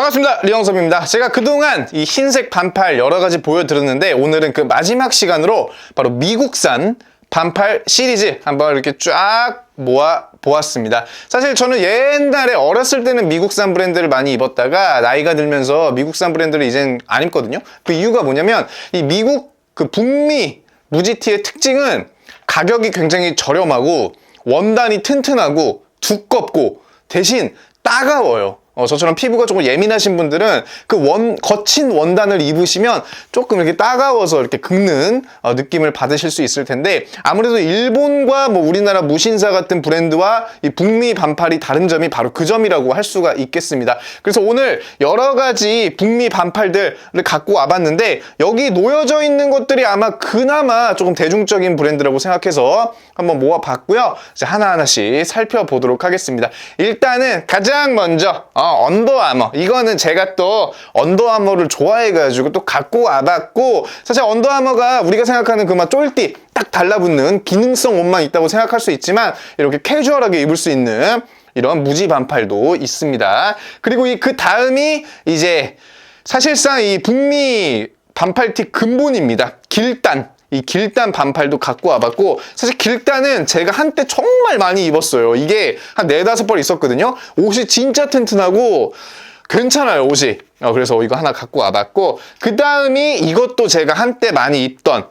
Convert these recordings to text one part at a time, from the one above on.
반갑습니다. 리영섭입니다. 제가 그동안 이 흰색 반팔 여러 가지 보여드렸는데 오늘은 그 마지막 시간으로 바로 미국산 반팔 시리즈 한번 이렇게 쫙 모아 보았습니다. 사실 저는 옛날에 어렸을 때는 미국산 브랜드를 많이 입었다가 나이가 들면서 미국산 브랜드를 이젠 안 입거든요. 그 이유가 뭐냐면 이 미국 그 북미 무지티의 특징은 가격이 굉장히 저렴하고 원단이 튼튼하고 두껍고 대신 따가워요. 어, 저처럼 피부가 조금 예민하신 분들은 그 원, 거친 원단을 입으시면 조금 이렇게 따가워서 이렇게 긁는 어, 느낌을 받으실 수 있을 텐데 아무래도 일본과 뭐 우리나라 무신사 같은 브랜드와 이 북미 반팔이 다른 점이 바로 그 점이라고 할 수가 있겠습니다. 그래서 오늘 여러 가지 북미 반팔들을 갖고 와봤는데 여기 놓여져 있는 것들이 아마 그나마 조금 대중적인 브랜드라고 생각해서 한번 모아봤고요. 이제 하나하나씩 살펴보도록 하겠습니다. 일단은 가장 먼저 어, 언더아머 이거는 제가 또 언더아머를 좋아해가지고 또 갖고 와봤고 사실 언더아머가 우리가 생각하는 그막 쫄띠 딱 달라붙는 기능성 옷만 있다고 생각할 수 있지만 이렇게 캐주얼하게 입을 수 있는 이런 무지 반팔도 있습니다. 그리고 이 그 다음이 이제 사실상 이 북미 반팔티 근본입니다. 길단. 이 길단 반팔도 갖고 와봤고 사실 길단은 제가 한때 정말 많이 입었어요. 이게 한 네다섯 벌 있었거든요. 옷이 진짜 튼튼하고 괜찮아요 옷이. 어, 그래서 이거 하나 갖고 와봤고 그 다음이 이것도 제가 한때 많이 입던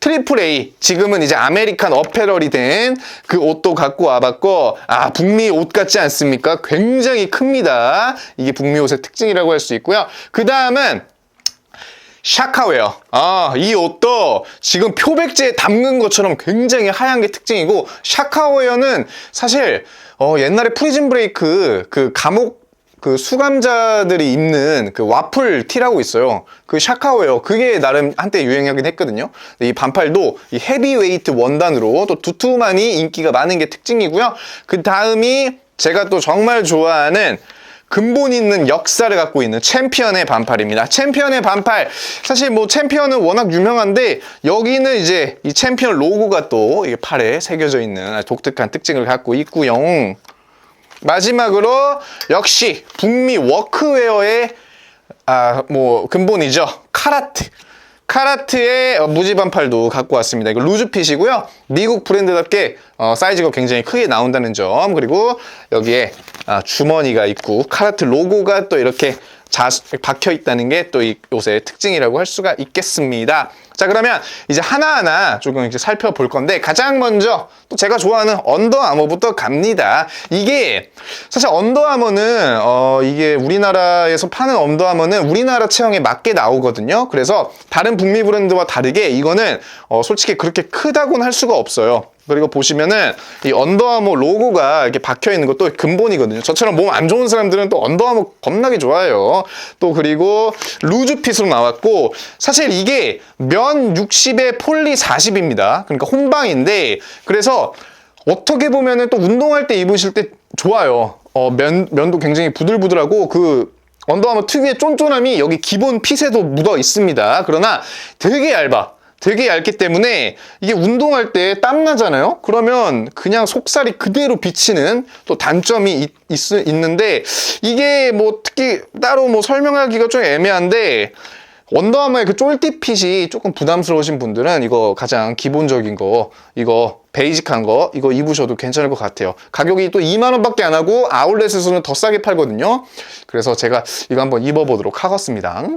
트리플 A 지금은 이제 아메리칸 어페럴이 된 그 옷도 갖고 와봤고 아 북미 옷 같지 않습니까? 굉장히 큽니다. 이게 북미 옷의 특징이라고 할 수 있고요. 그 다음은 샤카웨어. 아, 이 옷도 지금 표백제에 담근 것처럼 굉장히 하얀 게 특징이고, 샤카웨어는 사실, 어, 옛날에 프리즌 브레이크 그 감옥 그 수감자들이 입는 그 와플 티라고 있어요. 그 샤카웨어. 그게 나름 한때 유행하긴 했거든요. 이 반팔도 이 헤비웨이트 원단으로 또 두툼하니 인기가 많은 게 특징이고요. 그 다음이 제가 또 정말 좋아하는 근본 있는 역사를 갖고 있는 챔피언의 반팔입니다. 챔피언의 반팔. 사실 뭐 챔피언은 워낙 유명한데 여기는 이제 이 챔피언 로고가 또 팔에 새겨져 있는 독특한 특징을 갖고 있고요. 마지막으로 역시 북미 워크웨어의 아 뭐 근본이죠. 카라트. 카라트의 어, 무지 반팔도 갖고 왔습니다. 이거 루즈핏이고요. 미국 브랜드답게 어, 사이즈가 굉장히 크게 나온다는 점 그리고 여기에 아, 주머니가 있고 카라트 로고가 또 이렇게 자, 박혀 있다는 게또이 옷의 특징이라고 할 수가 있겠습니다. 자, 그러면 이제 하나하나 조금 이제 살펴볼 건데, 가장 먼저 또 제가 좋아하는 언더아머부터 갑니다. 이게, 사실 언더아머는, 어, 이게 우리나라에서 파는 언더아머는 우리나라 체형에 맞게 나오거든요. 그래서 다른 북미 브랜드와 다르게 이거는, 어, 솔직히 그렇게 크다고는 할 수가 없어요. 그리고 보시면은 이 언더아머 로고가 이렇게 박혀 있는 것도 근본이거든요. 저처럼 몸 안 좋은 사람들은 또 언더아머 겁나게 좋아해요. 또 그리고 루즈핏으로 나왔고 사실 이게 면 60에 폴리 40입니다. 그러니까 혼방인데 그래서 어떻게 보면은 또 운동할 때 입으실 때 좋아요. 어, 면 면도 굉장히 부들부들하고 그 언더아머 특유의 쫀쫀함이 여기 기본 핏에도 묻어 있습니다. 그러나 되게 얇아. 되게 얇기 때문에 이게 운동할 때 땀나잖아요? 그러면 그냥 속살이 그대로 비치는 또 단점이 있, 있, 있는데 이게 뭐 특히 따로 뭐 설명하기가 좀 애매한데 원더아머의 그 쫄띠핏이 조금 부담스러우신 분들은 이거 가장 기본적인 거 이거 베이직한 거 이거 입으셔도 괜찮을 것 같아요. 가격이 또 2만원 밖에 안 하고 아울렛에서는 더 싸게 팔거든요. 그래서 제가 이거 한번 입어보도록 하겠습니다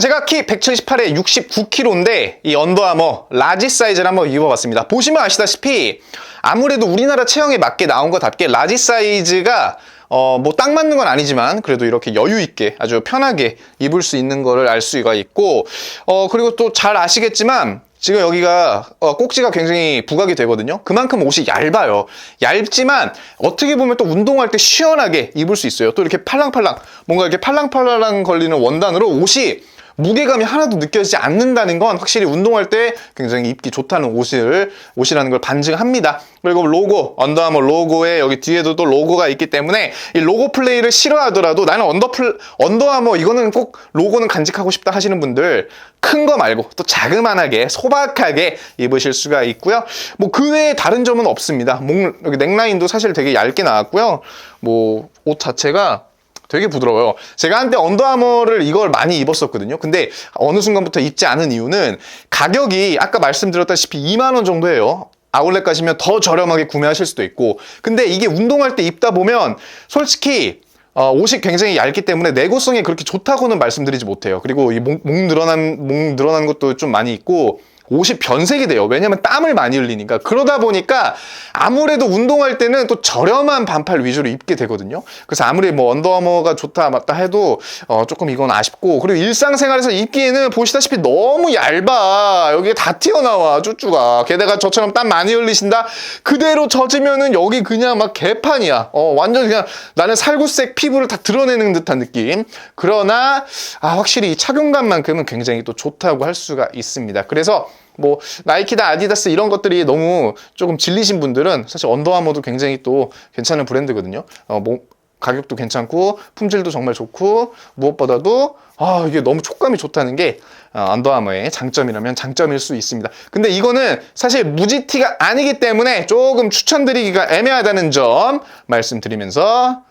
제가 키 178에 69kg인데 이 언더아머 라지 사이즈를 한번 입어봤습니다. 보시면 아시다시피 아무래도 우리나라 체형에 맞게 나온 것답게 라지 사이즈가 어, 뭐 딱 맞는 건 아니지만 그래도 이렇게 여유 있게 아주 편하게 입을 수 있는 거를 알 수가 있고 어, 그리고 또 잘 아시겠지만 지금 여기가 어, 꼭지가 굉장히 부각이 되거든요. 그만큼 옷이 얇아요. 얇지만 어떻게 보면 또 운동할 때 시원하게 입을 수 있어요. 또 이렇게 팔랑팔랑 뭔가 이렇게 팔랑팔랑 걸리는 원단으로 옷이 무게감이 하나도 느껴지지 않는다는 건 확실히 운동할 때 굉장히 입기 좋다는 옷을 옷이라는 걸 반증합니다. 그리고 로고 언더아머 로고에 여기 뒤에도 또 로고가 있기 때문에 이 로고 플레이를 싫어하더라도 나는 언더플 언더아머 이거는 꼭 로고는 간직하고 싶다 하시는 분들 큰 거 말고 또 자그만하게 소박하게 입으실 수가 있고요. 뭐 그 외에 다른 점은 없습니다. 목 여기 넥라인도 사실 되게 얇게 나왔고요. 뭐 옷 자체가 되게 부드러워요. 제가 한때 언더아머를 이걸 많이 입었었거든요. 근데 어느 순간부터 입지 않은 이유는 가격이 아까 말씀드렸다시피 2만 원 정도예요. 아울렛 가시면 더 저렴하게 구매하실 수도 있고. 근데 이게 운동할 때 입다 보면 솔직히 어, 옷이 굉장히 얇기 때문에 내구성이 그렇게 좋다고는 말씀드리지 못해요. 그리고 이 목, 목 늘어난 목 늘어난 것도 좀 많이 있고 옷이 변색이 돼요. 왜냐면 땀을 많이 흘리니까. 그러다 보니까 아무래도 운동할 때는 또 저렴한 반팔 위주로 입게 되거든요. 그래서 아무리 뭐 언더아머가 좋다 맞다 해도 어 조금 이건 아쉽고 그리고 일상생활에서 입기에는 보시다시피 너무 얇아. 여기에 다 튀어나와 쭈쭈가. 게다가 저처럼 땀 많이 흘리신다. 그대로 젖으면은 여기 그냥 막 개판이야. 어 완전 그냥 나는 살구색 피부를 다 드러내는 듯한 느낌. 그러나 아 확실히 이 착용감만큼은 굉장히 또 좋다고 할 수가 있습니다. 그래서 뭐 나이키다 아디다스 이런 것들이 너무 조금 질리신 분들은 사실 언더아머도 굉장히 또 괜찮은 브랜드거든요. 어, 뭐 가격도 괜찮고 품질도 정말 좋고 무엇보다도 아 이게 너무 촉감이 좋다는 게 어, 언더아머의 장점이라면 장점일 수 있습니다. 근데 이거는 사실 무지티가 아니기 때문에 조금 추천드리기가 애매하다는 점 말씀드리면서 끝.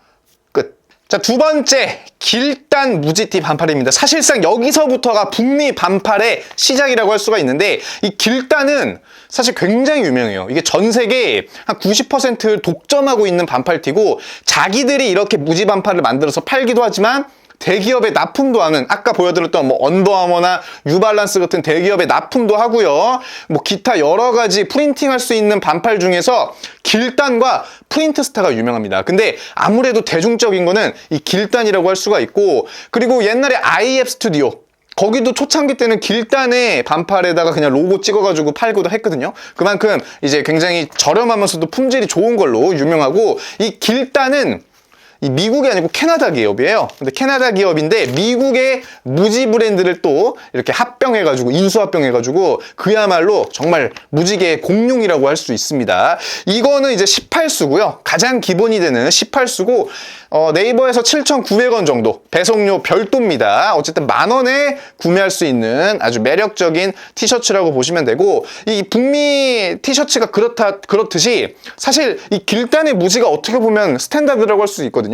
자, 두 번째, 길단 무지티 반팔입니다. 사실상 여기서부터가 북미 반팔의 시작이라고 할 수가 있는데, 이 길단은 사실 굉장히 유명해요. 이게 전 세계 한 90%를 독점하고 있는 반팔티고, 자기들이 이렇게 무지 반팔을 만들어서 팔기도 하지만, 대기업에 납품도 하는 아까 보여드렸던 뭐 언더아머나 뉴발란스 같은 대기업에 납품도 하고요. 뭐 기타 여러 가지 프린팅할 수 있는 반팔 중에서 길단과 프린트스타가 유명합니다. 근데 아무래도 대중적인 거는 이 길단이라고 할 수가 있고 그리고 옛날에 IF 스튜디오 거기도 초창기 때는 길단의 반팔에다가 그냥 로고 찍어가지고 팔고도 했거든요. 그만큼 이제 굉장히 저렴하면서도 품질이 좋은 걸로 유명하고 이 길단은 이 미국이 아니고 캐나다 기업이에요. 근데 캐나다 기업인데 미국의 무지 브랜드를 또 이렇게 합병해가지고 인수합병해가지고 그야말로 정말 무지개의 공룡이라고 할 수 있습니다. 이거는 이제 18수고요. 가장 기본이 되는 18수고 어, 네이버에서 7,900원 정도 배송료 별도입니다. 어쨌든 만 원에 구매할 수 있는 아주 매력적인 티셔츠라고 보시면 되고 이 북미 티셔츠가 그렇다 그렇듯이 사실 이 길단의 무지가 어떻게 보면 스탠다드라고 할 수 있거든요.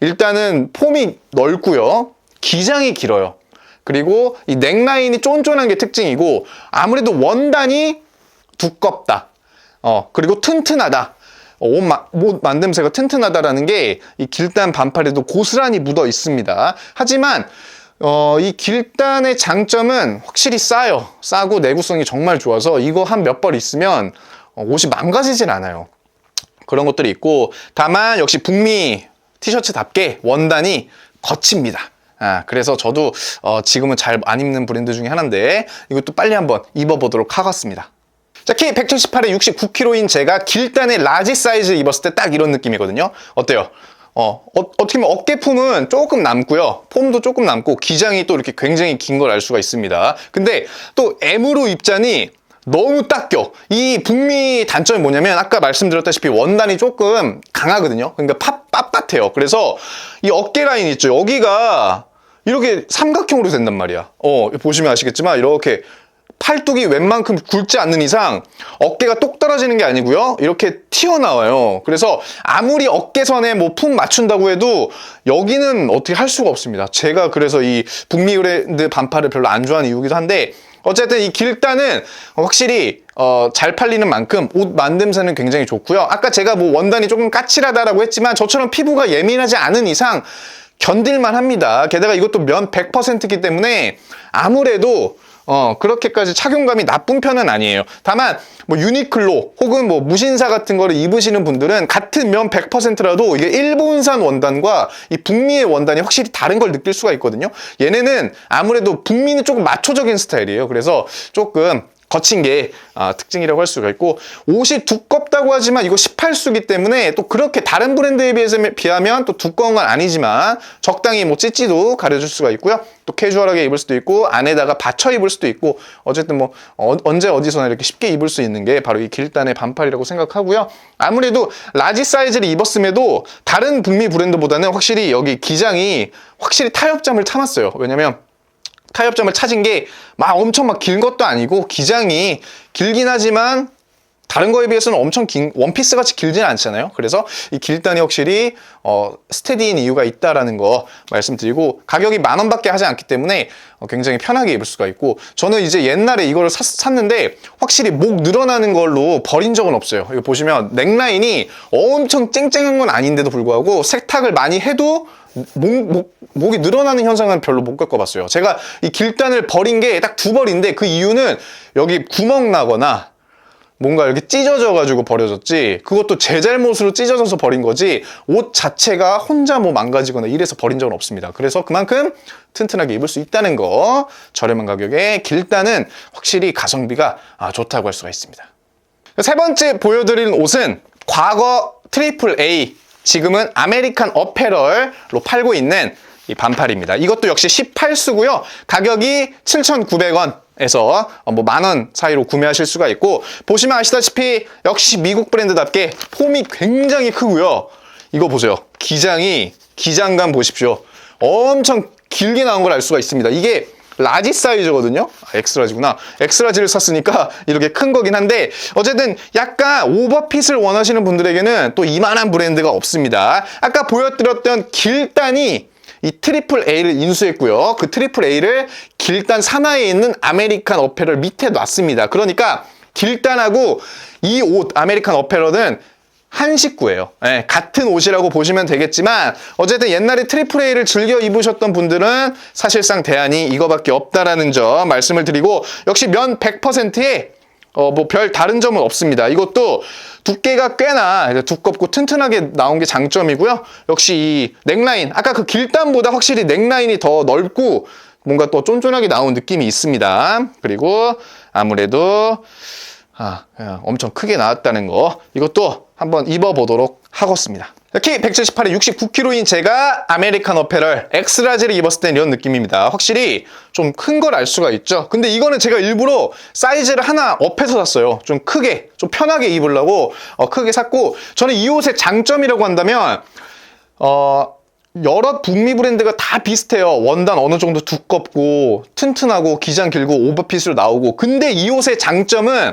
일단은 폼이 넓고요. 기장이 길어요. 그리고 이 넥라인이 쫀쫀한 게 특징이고 아무래도 원단이 두껍다. 어, 그리고 튼튼하다. 어, 옷, 마, 옷 만듦새가 튼튼하다라는 게 이 길단 반팔에도 고스란히 묻어 있습니다. 하지만 어, 이 길단의 장점은 확실히 싸요. 싸고 내구성이 정말 좋아서 이거 한 몇 벌 있으면 어, 옷이 망가지진 않아요. 그런 것들이 있고 다만 역시 북미 티셔츠답게 원단이 거칩니다. 아, 그래서 저도 어, 지금은 잘 안 입는 브랜드 중에 하나인데 이것도 빨리 한번 입어보도록 하겠습니다. 자, 키 178에 69kg인 제가 길단의 라지 사이즈 입었을 때 딱 이런 느낌이거든요. 어때요? 어, 어, 떻게 보면 어깨품은 조금 남고요. 폼도 조금 남고 기장이 또 이렇게 굉장히 긴 걸 알 수가 있습니다. 근데 또 M으로 입자니 너무 딱 껴. 이 북미 단점이 뭐냐면 아까 말씀드렸다시피 원단이 조금 강하거든요. 그러니까 팝, 빳빳해요. 그래서 이 어깨 라인 있죠. 여기가 이렇게 삼각형으로 된단 말이야. 어, 보시면 아시겠지만 이렇게 팔뚝이 웬만큼 굵지 않는 이상 어깨가 똑 떨어지는 게 아니고요. 이렇게 튀어나와요. 그래서 아무리 어깨선에 뭐 품 맞춘다고 해도 여기는 어떻게 할 수가 없습니다. 제가 그래서 이 북미 브랜드 반팔을 별로 안 좋아하는 이유기도 한데 어쨌든 이 길단은 확실히 어, 잘 팔리는 만큼 옷 만듦새는 굉장히 좋고요. 아까 제가 뭐 원단이 조금 까칠하다라고 했지만 저처럼 피부가 예민하지 않은 이상 견딜만 합니다. 게다가 이것도 면 100%이기 때문에 아무래도 어, 그렇게까지 착용감이 나쁜 편은 아니에요. 다만, 뭐, 유니클로 혹은 뭐, 무신사 같은 거를 입으시는 분들은 같은 면 100%라도 이게 일본산 원단과 이 북미의 원단이 확실히 다른 걸 느낄 수가 있거든요. 얘네는 아무래도 북미는 조금 마초적인 스타일이에요. 그래서 조금 거친 게 아, 특징이라고 할 수가 있고 옷이 두껍다고 하지만 이거 18수기 때문에 또 그렇게 다른 브랜드에 비해서 비하면 또 두꺼운 건 아니지만 적당히 뭐 찌찌도 가려줄 수가 있고요. 또 캐주얼하게 입을 수도 있고 안에다가 받쳐 입을 수도 있고 어쨌든 뭐 어, 언제 어디서나 이렇게 쉽게 입을 수 있는 게 바로 이 길단의 반팔이라고 생각하고요. 아무래도 라지 사이즈를 입었음에도 다른 북미 브랜드보다는 확실히 여기 기장이 확실히 타협점을 참았어요. 왜냐면 타협점을 찾은 게 막 엄청 막 긴 것도 아니고 기장이 길긴 하지만 다른 거에 비해서는 엄청 긴 원피스 같이 길지는 않잖아요. 그래서 이 길단이 확실히 어, 스테디인 이유가 있다라는 거 말씀드리고 가격이 만 원밖에 하지 않기 때문에 어, 굉장히 편하게 입을 수가 있고 저는 이제 옛날에 이거를 샀, 샀는데 확실히 목 늘어나는 걸로 버린 적은 없어요. 이거 보시면 넥라인이 엄청 쨍쨍한 건 아닌데도 불구하고 세탁을 많이 해도 목, 목, 목이 늘어나는 현상은 별로 못 겪어봤어요. 제가 이 길단을 버린 게 딱 두 벌인데 그 이유는 여기 구멍 나거나 뭔가 이렇게 찢어져 가지고 버려졌지 그것도 제 잘못으로 찢어져서 버린 거지 옷 자체가 혼자 뭐 망가지거나 이래서 버린 적은 없습니다 그래서 그만큼 튼튼하게 입을 수 있다는 거 저렴한 가격에 길단은 확실히 가성비가 아, 좋다고 할 수가 있습니다 세 번째 보여드리는 옷은 과거 트리플 A 지금은 아메리칸 어페럴로 팔고 있는 이 반팔입니다. 이것도 역시 18수고요. 가격이 7,900원 에서 뭐 만 원 사이로 구매하실 수가 있고 보시면 아시다시피 역시 미국 브랜드답게 폼이 굉장히 크고요. 이거 보세요. 기장이 기장감 보십시오. 엄청 길게 나온 걸 알 수가 있습니다. 이게 라지 사이즈거든요. 아, 엑스라지구나. 엑스라지를 샀으니까 이렇게 큰 거긴 한데 어쨌든 약간 오버핏을 원하시는 분들에게는 또 이만한 브랜드가 없습니다. 아까 보여드렸던 길단이 이 트리플 A를 인수했고요. 그 트리플 A를 길단 산하에 있는 아메리칸 어페럴 밑에 놨습니다. 그러니까 길단하고 이 옷 아메리칸 어페럴은 한 식구예요. 예, 같은 옷이라고 보시면 되겠지만 어쨌든 옛날에 트리플 A를 즐겨 입으셨던 분들은 사실상 대안이 이거밖에 없다라는 점 말씀을 드리고 역시 면 100%에 어, 뭐 별 다른 점은 없습니다. 이것도 두께가 꽤나 두껍고 튼튼하게 나온 게 장점이고요. 역시 이 넥라인, 아까 그 길단보다 확실히 넥라인이 더 넓고 뭔가 또 쫀쫀하게 나온 느낌이 있습니다. 그리고 아무래도 아, 엄청 크게 나왔다는 거 이것도 한번 입어보도록 하겠습니다. 키 178에 69kg인 제가 아메리칸 어페럴 엑스라지를 입었을 땐 이런 느낌입니다. 확실히 좀 큰 걸 알 수가 있죠. 근데 이거는 제가 일부러 사이즈를 하나 업해서 샀어요. 좀 크게, 좀 편하게 입으려고 어, 크게 샀고 저는 이 옷의 장점이라고 한다면 어, 여러 북미 브랜드가 다 비슷해요. 원단 어느 정도 두껍고 튼튼하고 기장 길고 오버핏으로 나오고 근데 이 옷의 장점은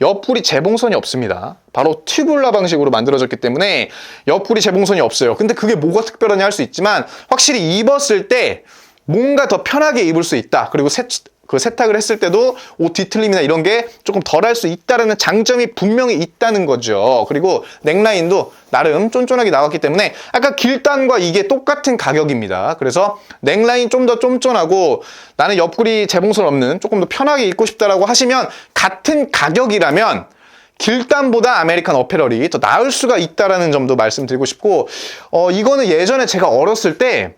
옆구리 재봉선이 없습니다. 바로 튜블라 방식으로 만들어졌기 때문에 옆구리 재봉선이 없어요. 근데 그게 뭐가 특별하냐 할 수 있지만 확실히 입었을 때 뭔가 더 편하게 입을 수 있다. 그리고 세, 그 세탁을 했을 때도 옷 뒤틀림이나 이런 게 조금 덜할 수 있다는 장점이 분명히 있다는 거죠. 그리고 넥라인도 나름 쫀쫀하게 나왔기 때문에 아까 길단과 이게 똑같은 가격입니다. 그래서 넥라인 좀 더 쫀쫀하고 나는 옆구리 재봉선 없는 조금 더 편하게 입고 싶다라고 하시면 같은 가격이라면 길단보다 아메리칸 어페럴이 더 나을 수가 있다라는 점도 말씀드리고 싶고 어 이거는 예전에 제가 어렸을 때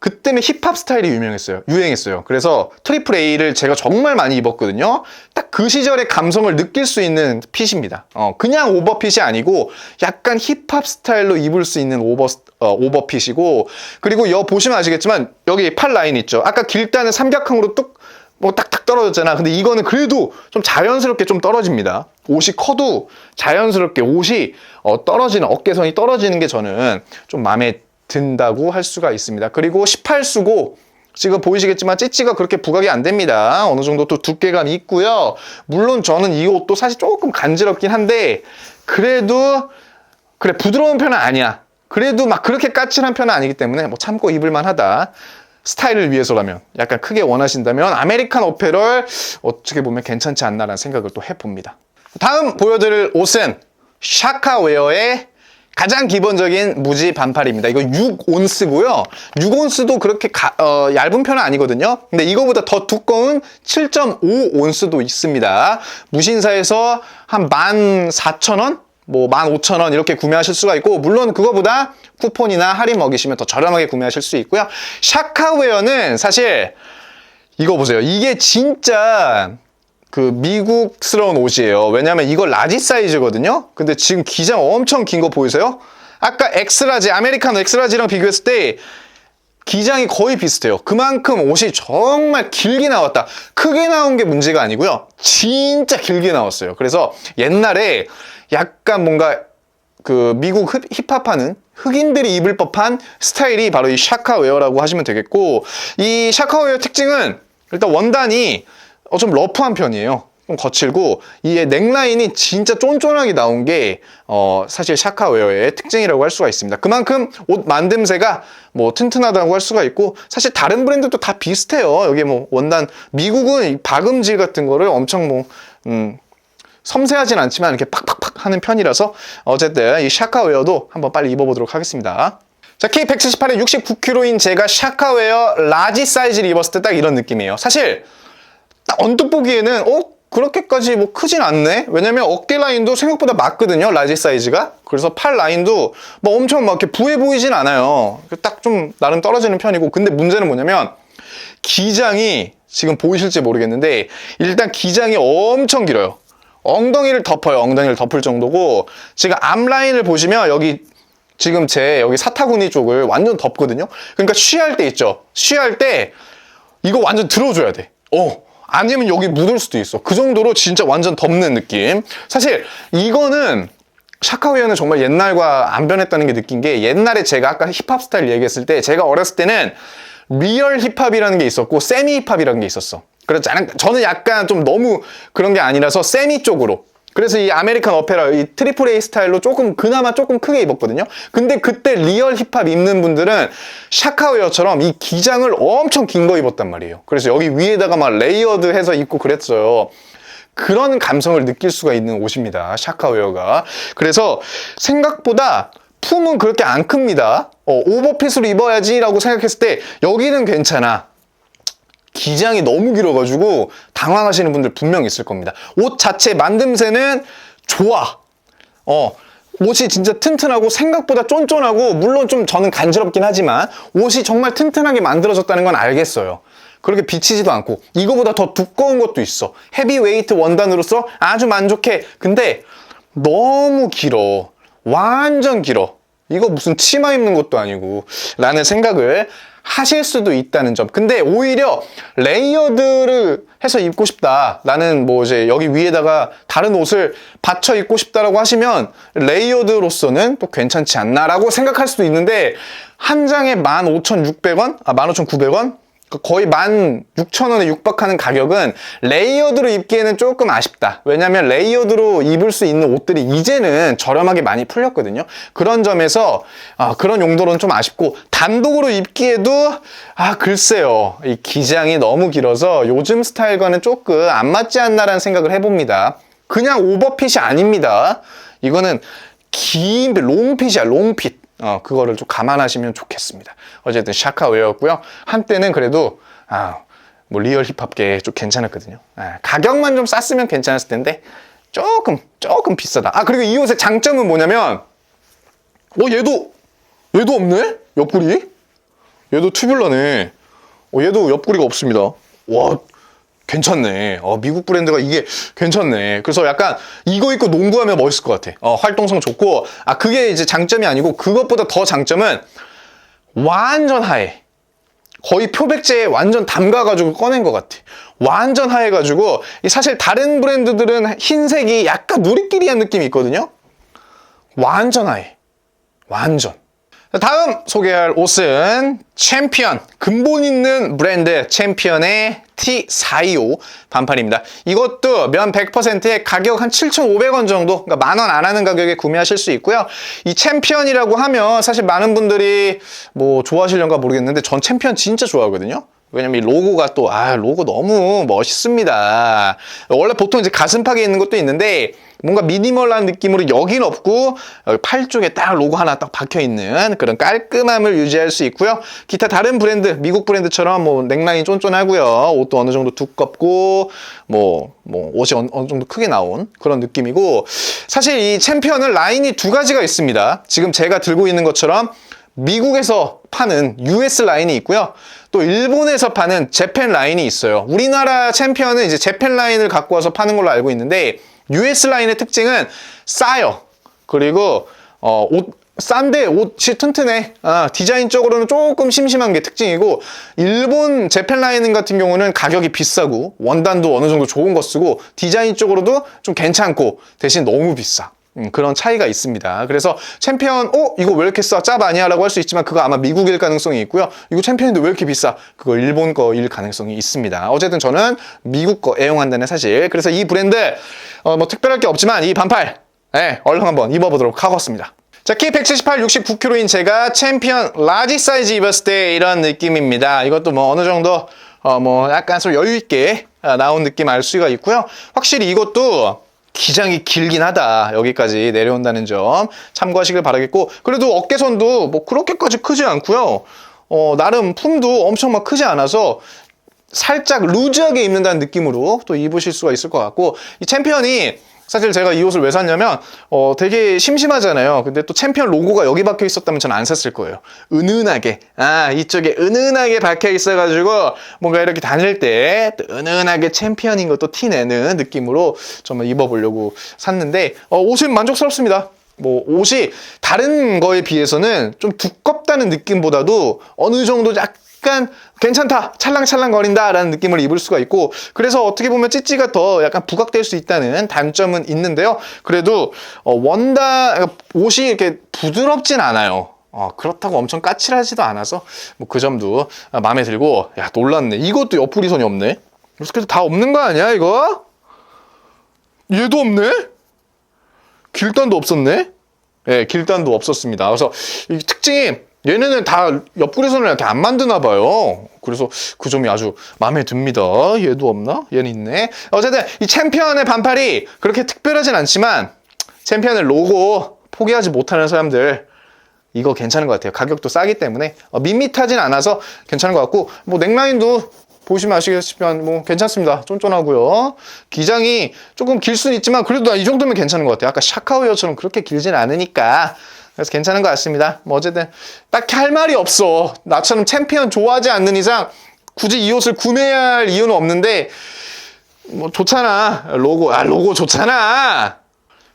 그때는 힙합 스타일이 유명했어요. 유행했어요. 그래서 트리플 A를 제가 정말 많이 입었거든요. 딱 그 시절의 감성을 느낄 수 있는 핏입니다. 어, 그냥 오버핏이 아니고 약간 힙합 스타일로 입을 수 있는 오버, 어, 오버핏이고 그리고 여 보시면 아시겠지만 여기 팔 라인 있죠. 아까 길단은 삼각형으로 뚝 뭐 딱딱 떨어졌잖아. 근데 이거는 그래도 좀 자연스럽게 좀 떨어집니다. 옷이 커도 자연스럽게 옷이 어, 떨어지는 어깨선이 떨어지는 게 저는 좀 마음에 든다고 할 수가 있습니다. 그리고 18수고 지금 보이시겠지만 찌찌가 그렇게 부각이 안 됩니다. 어느 정도 또 두께감이 있고요. 물론 저는 이 옷도 사실 조금 간지럽긴 한데 그래도 그래 부드러운 편은 아니야. 그래도 막 그렇게 까칠한 편은 아니기 때문에 뭐 참고 입을만 하다. 스타일을 위해서라면 약간 크게 원하신다면 아메리칸 어페럴 어떻게 보면 괜찮지 않나라는 생각을 또 해봅니다. 다음 보여드릴 옷은 샤카웨어의 가장 기본적인 무지 반팔입니다. 이거 6온스고요. 6온스도 그렇게 가, 어, 얇은 편은 아니거든요. 근데 이거보다 더 두꺼운 7.5온스도 있습니다. 무신사에서 한 14,000원? 뭐 15,000원 이렇게 구매하실 수가 있고 물론 그거보다 쿠폰이나 할인 먹이시면 더 저렴하게 구매하실 수 있고요. 샤카웨어는 사실 이거 보세요. 이게 진짜 그 미국스러운 옷이에요. 왜냐면 이거 라지 사이즈거든요. 근데 지금 기장 엄청 긴 거 보이세요? 아까 엑스라지, 아메리카노 엑스라지랑 비교했을 때 기장이 거의 비슷해요. 그만큼 옷이 정말 길게 나왔다. 크게 나온 게 문제가 아니고요. 진짜 길게 나왔어요. 그래서 옛날에 약간 뭔가 그 미국 힙- 힙합하는 흑인들이 입을 법한 스타일이 바로 이 샤카웨어라고 하시면 되겠고 이 샤카웨어 특징은 일단 원단이 어, 좀 러프한 편이에요. 좀 거칠고 이 넥라인이 진짜 쫀쫀하게 나온 게 어, 사실 샤카웨어의 특징이라고 할 수가 있습니다. 그만큼 옷 만듦새가 뭐 튼튼하다고 할 수가 있고 사실 다른 브랜드도 다 비슷해요. 여기 뭐 원단 미국은 이 박음질 같은 거를 엄청 뭐 음, 섬세하진 않지만 이렇게 팍팍팍 하는 편이라서 어쨌든 이 샤카웨어도 한번 빨리 입어보도록 하겠습니다. 자, K178에 69kg인 제가 샤카웨어 라지 사이즈를 입었을 때 딱 이런 느낌이에요. 사실 딱 언뜻 보기에는 어? 그렇게까지 뭐 크진 않네? 왜냐면 어깨 라인도 생각보다 맞거든요, 라지 사이즈가. 그래서 팔 라인도 뭐 엄청 막 이렇게 부해 보이진 않아요. 딱 좀 나름 떨어지는 편이고. 근데 문제는 뭐냐면 기장이 지금 보이실지 모르겠는데 일단 기장이 엄청 길어요. 엉덩이를 덮어요. 엉덩이를 덮을 정도고 지금 앞 라인을 보시면 여기 지금 제 여기 사타구니 쪽을 완전 덮거든요. 그러니까 쉬할 때 있죠. 쉬할 때 이거 완전 들어줘야 돼. 어. 아니면 여기 묻을 수도 있어. 그 정도로 진짜 완전 덮는 느낌. 사실 이거는 샤카웨어는 정말 옛날과 안 변했다는 게 느낀 게 옛날에 제가 아까 힙합 스타일 얘기했을 때 제가 어렸을 때는 리얼 힙합이라는 게 있었고 세미 힙합이라는 게 있었어. 그래서 저는 약간 좀 너무 그런 게 아니라서 세미 쪽으로 그래서 이 아메리칸 어페라 이 트리플 A 스타일로 조금 그나마 조금 크게 입었거든요. 근데 그때 리얼 힙합 입는 분들은 샤카웨어처럼 이 기장을 엄청 긴 거 입었단 말이에요. 그래서 여기 위에다가 막 레이어드 해서 입고 그랬어요. 그런 감성을 느낄 수가 있는 옷입니다. 샤카웨어가. 그래서 생각보다 품은 그렇게 안 큽니다. 어, 오버핏으로 입어야지라고 생각했을 때 여기는 괜찮아. 기장이 너무 길어가지고 당황하시는 분들 분명 있을 겁니다. 옷 자체 만듦새는 좋아. 어, 옷이 진짜 튼튼하고 생각보다 쫀쫀하고 물론 좀 저는 간지럽긴 하지만 옷이 정말 튼튼하게 만들어졌다는 건 알겠어요. 그렇게 비치지도 않고 이거보다 더 두꺼운 것도 있어. 헤비웨이트 원단으로서 아주 만족해. 근데 너무 길어. 완전 길어. 이거 무슨 치마 입는 것도 아니고 라는 생각을 하실 수도 있다는 점. 근데 오히려 레이어드를 해서 입고 싶다. 나는 뭐 이제 여기 위에다가 다른 옷을 받쳐 입고 싶다라고 하시면 레이어드로서는 또 괜찮지 않나라고 생각할 수도 있는데 한 장에 15,600원? 아, 15,900원? 거의 16,000원에 육박하는 가격은 레이어드로 입기에는 조금 아쉽다. 왜냐면 레이어드로 입을 수 있는 옷들이 이제는 저렴하게 많이 풀렸거든요. 그런 점에서 아, 그런 용도로는 좀 아쉽고 단독으로 입기에도 아 글쎄요. 이 기장이 너무 길어서 요즘 스타일과는 조금 안 맞지 않나라는 생각을 해봅니다. 그냥 오버핏이 아닙니다. 이거는 긴 롱핏이야, 롱핏. 어, 그거를 좀 감안하시면 좋겠습니다. 어쨌든 샤카웨어였고요. 한때는 그래도 아, 뭐 리얼 힙합계 좀 괜찮았거든요. 아, 가격만 좀 쌌으면 괜찮았을 텐데 조금 조금 비싸다. 아 그리고 이 옷의 장점은 뭐냐면 어 얘도 얘도 없네 옆구리 얘도 튜뷸러네. 어, 얘도 옆구리가 없습니다. 와 괜찮네. 어, 미국 브랜드가 이게 괜찮네. 그래서 약간 이거 입고 농구하면 멋있을 것 같아. 어, 활동성 좋고. 아, 그게 이제 장점이 아니고 그것보다 더 장점은 완전 하얘. 거의 표백제에 완전 담가가지고 꺼낸 것 같아. 완전 하얘가지고 이 사실 다른 브랜드들은 흰색이 약간 누리끼리한 느낌이 있거든요. 완전 하얘. 완전. 자, 다음 소개할 옷은 챔피언 근본 있는 브랜드 챔피언의 T425 반팔입니다. 이것도 면 100%에 가격 한 7,500원 정도, 그러니까 만 원 안 하는 가격에 구매하실 수 있고요. 이 챔피언이라고 하면 사실 많은 분들이 뭐 좋아하시려는가 모르겠는데 전 챔피언 진짜 좋아하거든요. 왜냐면 이 로고가 또, 아, 로고 너무 멋있습니다. 원래 보통 이제 가슴팍에 있는 것도 있는데, 뭔가 미니멀한 느낌으로 여긴 없고, 팔 쪽에 딱 로고 하나 딱 박혀 있는 그런 깔끔함을 유지할 수 있고요. 기타 다른 브랜드, 미국 브랜드처럼 뭐 넥라인 쫀쫀하고요. 옷도 어느 정도 두껍고, 뭐, 뭐, 옷이 어느 정도 크게 나온 그런 느낌이고, 사실 이 챔피언은 라인이 두 가지가 있습니다. 지금 제가 들고 있는 것처럼 미국에서 파는 US 라인이 있고요. 또 일본에서 파는 재팬 라인이 있어요. 우리나라 챔피언은 이제 재팬 라인을 갖고 와서 파는 걸로 알고 있는데 US 라인의 특징은 싸요. 그리고 어, 옷 싼데 옷이 튼튼해. 아, 디자인적으로는 조금 심심한 게 특징이고 일본 재팬 라인 같은 경우는 가격이 비싸고 원단도 어느 정도 좋은 거 쓰고 디자인적으로도 좀 괜찮고 대신 너무 비싸. 음, 그런 차이가 있습니다. 그래서 챔피언, 어? 이거 왜 이렇게 싸? 짭 아니야? 라고 할 수 있지만 그거 아마 미국일 가능성이 있고요. 이거 챔피언인데 왜 이렇게 비싸? 그거 일본 거일 가능성이 있습니다. 어쨌든 저는 미국 거 애용한다는 사실. 그래서 이 브랜드, 어, 뭐 특별할 게 없지만 이 반팔, 예, 얼른 한번 입어보도록 하겠습니다. 자, 키 178, 69kg인 제가 챔피언 라지 사이즈 입었을 때 이런 느낌입니다. 이것도 뭐 어느 정도, 어, 뭐 약간 좀 여유있게 아, 나온 느낌 알 수가 있고요. 확실히 이것도 기장이 길긴 하다. 여기까지 내려온다는 점 참고하시길 바라겠고 그래도 어깨선도 뭐 그렇게까지 크지 않고요. 어, 나름 품도 엄청 막 크지 않아서 살짝 루즈하게 입는다는 느낌으로 또 입으실 수가 있을 것 같고 이 챔피언이 사실 제가 이 옷을 왜 샀냐면 어 되게 심심하잖아요. 근데 또 챔피언 로고가 여기 박혀 있었다면 저는 안 샀을 거예요. 은은하게 아 이쪽에 은은하게 박혀 있어가지고 뭔가 이렇게 다닐 때 은은하게 챔피언인 것도 티내는 느낌으로 정말 입어보려고 샀는데 어, 옷은 만족스럽습니다. 뭐 옷이 다른 거에 비해서는 좀 두껍다는 느낌보다도 어느 정도 약간 괜찮다 찰랑찰랑 거린다 라는 느낌을 입을 수가 있고 그래서 어떻게 보면 찌찌가 더 약간 부각될 수 있다는 단점은 있는데요 그래도 어, 원다 옷이 이렇게 부드럽진 않아요 어, 그렇다고 엄청 까칠하지도 않아서 뭐 그 점도 마음에 들고 야 놀랐네 이것도 옆구리선이 없네 이렇게 다 없는 거 아니야 이거? 얘도 없네? 길단도 없었네? 예, 길단도 없었습니다. 그래서 이 특징이 얘네는 다 옆구리선을 이렇게 안 만드나 봐요. 그래서 그 점이 아주 마음에 듭니다. 얘도 없나? 얘는 있네. 어쨌든 이 챔피언의 반팔이 그렇게 특별하진 않지만 챔피언의 로고 포기하지 못하는 사람들 이거 괜찮은 것 같아요. 가격도 싸기 때문에 어, 밋밋하진 않아서 괜찮은 것 같고 뭐 넥라인도 보시면 아시겠지만 뭐 괜찮습니다. 쫀쫀하고요. 기장이 조금 길 수는 있지만 그래도 이 정도면 괜찮은 것 같아요. 아까 샤카우어처럼 그렇게 길진 않으니까 그래서 괜찮은 것 같습니다. 뭐 어쨌든 딱히 할 말이 없어. 나처럼 챔피언 좋아하지 않는 이상 굳이 이 옷을 구매해야 할 이유는 없는데 뭐 좋잖아. 로고 아 로고 좋잖아.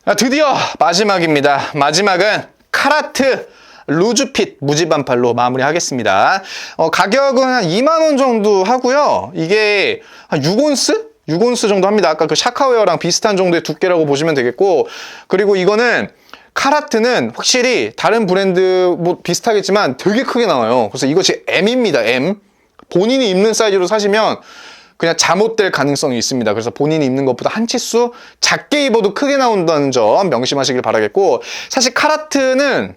아, 드디어 마지막입니다. 마지막은 카라트 루즈핏 무지반팔로 마무리하겠습니다. 어, 가격은 한 2만원 정도 하고요. 이게 한 6온스? 6온스 정도 합니다. 아까 그 샤카웨어랑 비슷한 정도의 두께라고 보시면 되겠고 그리고 이거는 카라트는 확실히 다른 브랜드 뭐 비슷하겠지만 되게 크게 나와요. 그래서 이것이 M입니다. M. 본인이 입는 사이즈로 사시면 그냥 잘못될 가능성이 있습니다. 그래서 본인이 입는 것보다 한 치수 작게 입어도 크게 나온다는 점 명심하시길 바라겠고 사실 카라트는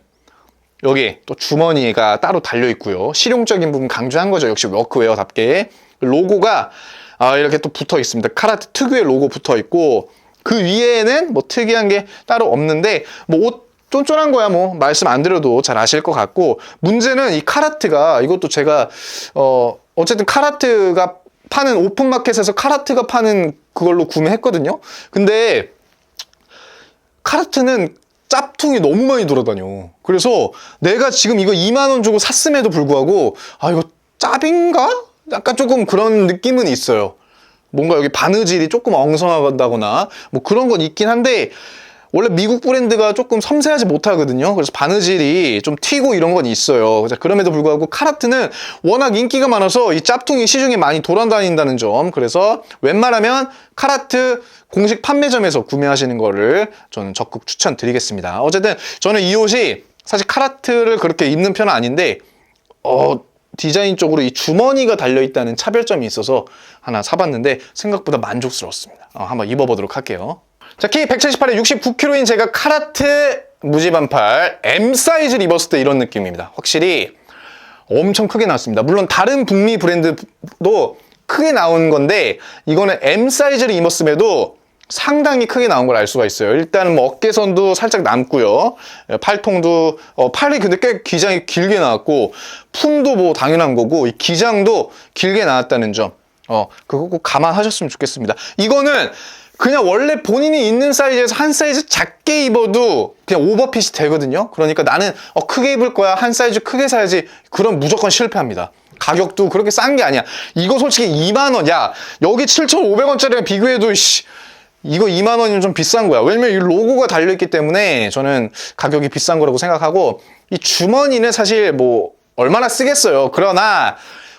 여기 또 주머니가 따로 달려 있고요. 실용적인 부분 강조한 거죠. 역시 워크웨어답게 로고가 아, 이렇게 또 붙어 있습니다. 카라트 특유의 로고 붙어 있고 그 위에는 뭐 특이한 게 따로 없는데 뭐옷 쫀쫀한 거야 뭐 말씀 안 드려도 잘 아실 것 같고 문제는 이 카라트가 이것도 제가 어 어쨌든 카라트가 파는 오픈마켓에서 카라트가 파는 그걸로 구매했거든요. 근데 카라트는 짭퉁이 너무 많이 돌아다녀. 그래서 내가 지금 이거 2만원 주고 샀음에도 불구하고, 아, 이거 짭인가? 약간 조금 그런 느낌은 있어요. 뭔가 여기 바느질이 조금 엉성하다거나, 뭐 그런 건 있긴 한데, 원래 미국 브랜드가 조금 섬세하지 못하거든요. 그래서 바느질이 좀 튀고 이런 건 있어요. 그럼에도 불구하고 카라트는 워낙 인기가 많아서 이 짭퉁이 시중에 많이 돌아다닌다는 점. 그래서 웬만하면 카라트 공식 판매점에서 구매하시는 거를 저는 적극 추천드리겠습니다. 어쨌든 저는 이 옷이 사실 카라트를 그렇게 입는 편은 아닌데, 어, 디자인 쪽으로 이 주머니가 달려있다는 차별점이 있어서 하나 사봤는데 생각보다 만족스러웠습니다. 어, 한번 입어보도록 할게요. 자, 키 178에 69kg인 제가 카라트 무지 반팔 M 사이즈를 입었을 때 이런 느낌입니다. 확실히 엄청 크게 나왔습니다. 물론 다른 북미 브랜드도 크게 나온 건데 이거는 M 사이즈를 입었음에도 상당히 크게 나온 걸 알 수가 있어요. 일단은 뭐 어깨선도 살짝 남고요. 팔통도 어, 팔이 근데 꽤 기장이 길게 나왔고 품도 뭐 당연한 거고 이 기장도 길게 나왔다는 점. 어, 그거 꼭 감안하셨으면 좋겠습니다. 이거는 그냥 원래 본인이 있는 사이즈에서 한 사이즈 작게 입어도 그냥 오버핏이 되거든요. 그러니까 나는 어, 크게 입을 거야. 한 사이즈 크게 사야지. 그럼 무조건 실패합니다. 가격도 그렇게 싼 게 아니야. 이거 솔직히 2만원. 야, 여기 7,500원짜리랑 비교해도, 씨, 이거 2만 원이면 좀 비싼 거야. 왜냐면 이 로고가 달려있기 때문에 저는 가격이 비싼 거라고 생각하고 이 주머니는 사실 뭐 얼마나 쓰겠어요. 그러나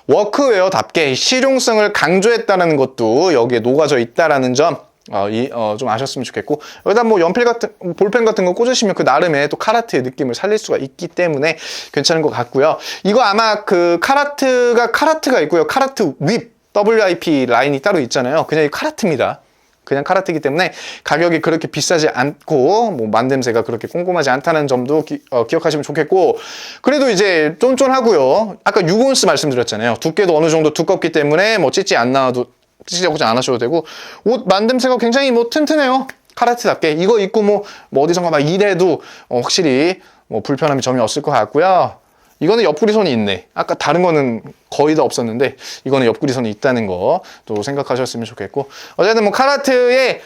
워크웨어답게 실용성을 강조했다는 것도 여기에 녹아져 있다라는 점 어, 이, 어, 좀 아셨으면 좋겠고 여기다 뭐 연필 같은 볼펜 같은 거 꽂으시면 그 나름의 또 카라트의 느낌을 살릴 수가 있기 때문에 괜찮은 것 같고요. 이거 아마 그 카라트가 카라트가 있고요. 카라트 윗 WIP 라인이 따로 있잖아요. 그냥 이 카라트입니다. 그냥 카라트이기 때문에 가격이 그렇게 비싸지 않고 뭐 만듦새가 그렇게 꼼꼼하지 않다는 점도 기, 어, 기억하시면 좋겠고 그래도 이제 쫀쫀하고요. 아까 6온스 말씀드렸잖아요. 두께도 어느 정도 두껍기 때문에 뭐 찢지 안 나와도 찢지 안 하셔도 되고 옷 만듦새가 굉장히 뭐 튼튼해요. 카라트답게 이거 입고 뭐, 뭐 어디선가 막 일해도 어, 확실히 뭐 불편함이 전혀 없을 것 같고요. 이거는 옆구리선이 있네. 아까 다른 거는 거의 다 없었는데 이거는 옆구리선이 있다는 거 또 생각하셨으면 좋겠고 어쨌든 뭐 카라트의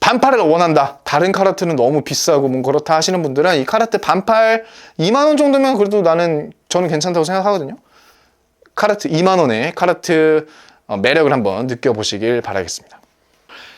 반팔을 원한다. 다른 카라트는 너무 비싸고 뭐 그렇다 하시는 분들은 이 카라트 반팔 2만 원 정도면 그래도 나는 저는 괜찮다고 생각하거든요. 카라트 2만 원에 카라트 어, 매력을 한번 느껴보시길 바라겠습니다.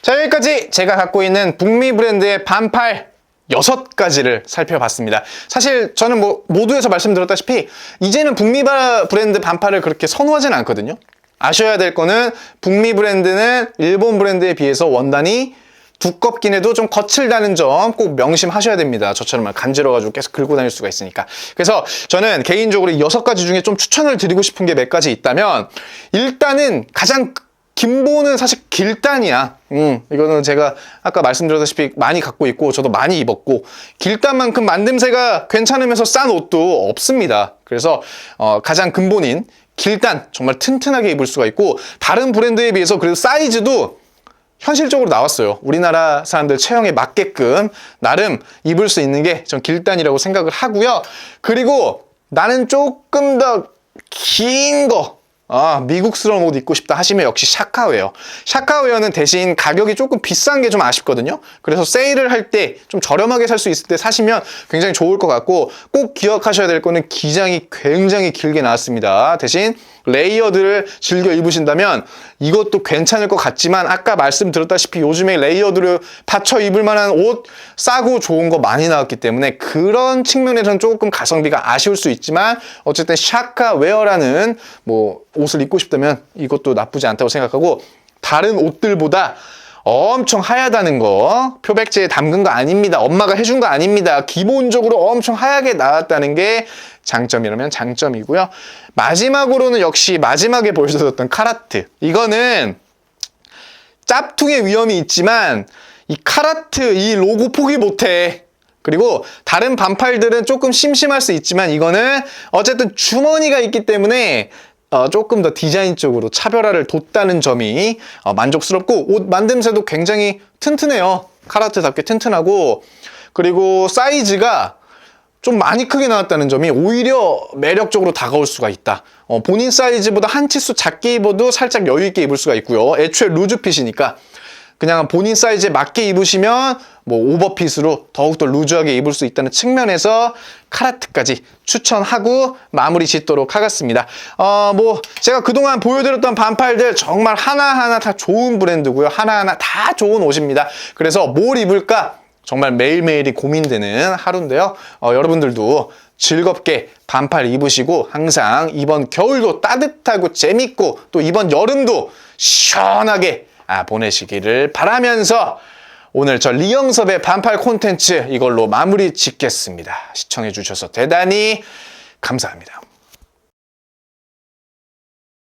자 여기까지 제가 갖고 있는 북미 브랜드의 반팔 여섯 가지를 살펴봤습니다. 사실 저는 뭐 모두에서 말씀드렸다시피 이제는 북미 바- 브랜드 반팔을 그렇게 선호하지는 않거든요. 아셔야 될 거는 북미 브랜드는 일본 브랜드에 비해서 원단이 두껍긴 해도 좀 거칠다는 점 꼭 명심하셔야 됩니다. 저처럼 막 간지러가지고 계속 긁고 다닐 수가 있으니까. 그래서 저는 개인적으로 이 여섯 가지 중에 좀 추천을 드리고 싶은 게 몇 가지 있다면 일단은 가장 김보는 사실 길단이야. 음, 이거는 제가 아까 말씀드렸다시피 많이 갖고 있고 저도 많이 입었고 길단만큼 만듦새가 괜찮으면서 싼 옷도 없습니다. 그래서 어, 가장 근본인 길단 정말 튼튼하게 입을 수가 있고 다른 브랜드에 비해서 그래도 사이즈도 현실적으로 나왔어요. 우리나라 사람들 체형에 맞게끔 나름 입을 수 있는 게 전 길단이라고 생각을 하고요. 그리고 나는 조금 더 긴 거, 아, 미국스러운 옷 입고 싶다 하시면 역시 샤카웨어. 샤카웨어는 대신 가격이 조금 비싼 게 좀 아쉽거든요. 그래서 세일을 할 때 좀 저렴하게 살 수 있을 때 사시면 굉장히 좋을 것 같고 꼭 기억하셔야 될 거는 기장이 굉장히 길게 나왔습니다. 대신 레이어드를 즐겨 입으신다면 이것도 괜찮을 것 같지만 아까 말씀드렸다시피 요즘에 레이어드를 받쳐 입을 만한 옷 싸고 좋은 거 많이 나왔기 때문에 그런 측면에서는 조금 가성비가 아쉬울 수 있지만 어쨌든 샤카 웨어라는 뭐 옷을 입고 싶다면 이것도 나쁘지 않다고 생각하고 다른 옷들보다 엄청 하얗다는 거 표백제에 담근 거 아닙니다. 엄마가 해준 거 아닙니다. 기본적으로 엄청 하얗게 나왔다는 게 장점이라면 장점이고요. 마지막으로는 역시 마지막에 보여줬던 카라트. 이거는 짭퉁의 위험이 있지만 이 카라트 이 로고 포기 못해. 그리고 다른 반팔들은 조금 심심할 수 있지만 이거는 어쨌든 주머니가 있기 때문에 어, 조금 더 디자인적으로 차별화를 뒀다는 점이 어, 만족스럽고 옷 만듦새도 굉장히 튼튼해요. 카라트답게 튼튼하고 그리고 사이즈가 좀 많이 크게 나왔다는 점이 오히려 매력적으로 다가올 수가 있다. 어, 본인 사이즈보다 한 치수 작게 입어도 살짝 여유 있게 입을 수가 있고요. 애초에 루즈핏이니까 그냥 본인 사이즈에 맞게 입으시면 뭐 오버핏으로 더욱더 루즈하게 입을 수 있다는 측면에서 카라트까지 추천하고 마무리 짓도록 하겠습니다. 어, 뭐 제가 그동안 보여드렸던 반팔들 정말 하나하나 다 좋은 브랜드고요. 하나하나 다 좋은 옷입니다. 그래서 뭘 입을까? 정말 매일매일이 고민되는 하루인데요. 어, 여러분들도 즐겁게 반팔 입으시고 항상 이번 겨울도 따뜻하고 재밌고 또 이번 여름도 시원하게 아, 보내시기를 바라면서 오늘 저 리영섭의 반팔 콘텐츠 이걸로 마무리 짓겠습니다. 시청해 주셔서 대단히 감사합니다.